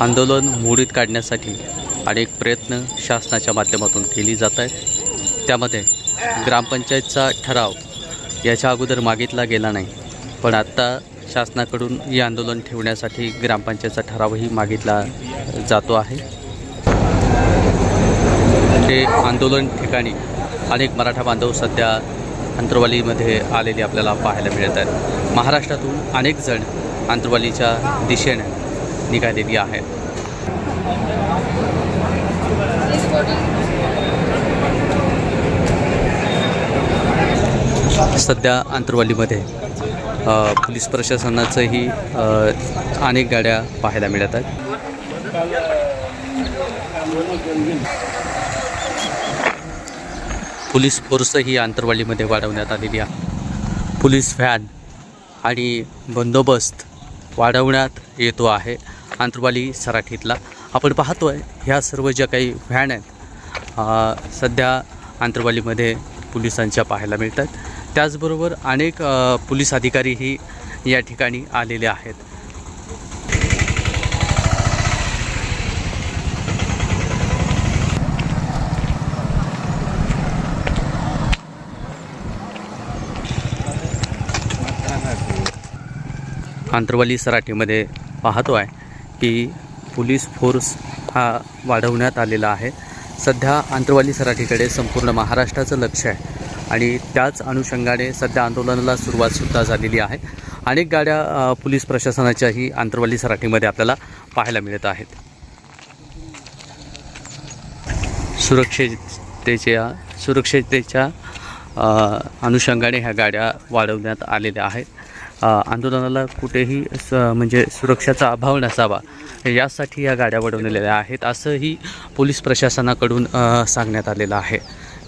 आंदोलन मोडीत काढण्यासाठी अनेक प्रयत्न शासनाच्या माध्यमातून केली जात आहेत. त्यामध्ये ग्रामपंचायतचा ठराव याच्या अगोदर मागितला गेला नाही पण आत्ता शासनाकडून हे आंदोलन ठेवण्यासाठी ग्रामपंचायतचा ठरावही मागितला जातो आहे. ते आंदोलन ठिकाणी अनेक मराठा बांधव सध्या अंतरवालीमध्ये आलेले आपल्याला पाहायला मिळत आहेत. महाराष्ट्रातून अनेक जण अंतरवालीच्या दिशेने निघालेली आहे. सध्या अंतरवालीमध्ये पोलीस प्रशासनाचंही अनेक गाड्या पाहायला मिळत आहेत. पोलीस फोर्सही आंतरवालीमध्ये वाढवण्यात आलेली आहे. पोलीस व्हॅन आणि बंदोबस्त वाढवण्यात येतो आहे. आंतरवाली सराठीतला. आपण पाहतो आहे ह्या सर्व ज्या काही व्हॅन आहेत सध्या आंतरवालीमध्ये पोलिसांच्या पाहायला मिळतात. त्याचबरोबर अनेक पोलीस अधिकारीही या ठिकाणी आलेले आहेत. आंतरवाली सराठीमध्ये पाहतो आहे की पोलीस फोर्स हा वाढवण्यात आलेला आहे. सध्या आंतरवाली सराठीकडे संपूर्ण महाराष्ट्राचं लक्ष आहे आणि त्याच अनुषंगाने सध्या आंदोलनाला सुरुवातसुद्धा झालेली आहे. अनेक गाड्या पोलीस प्रशासनाच्याही आंतरवाली सराठीमध्ये आपल्याला पाहायला मिळत आहेत. सुरक्षिततेच्या सुरक्षिततेच्या अनुषंगाने ह्या गाड्या वाढवण्यात आलेल्या आहेत. आंदोलनाला कुठेही स म्हणजे सुरक्षाचा अभाव नसावा यासाठी या गाड्या वाढवलेल्या आहेत असंही पोलीस प्रशासनाकडून सांगण्यात आलेलं आहे.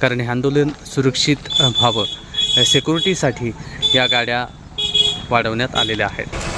कारण हे आंदोलन सुरक्षित व्हावं सिक्युरिटीसाठी या गाड्या वाढवण्यात आलेल्या आहेत.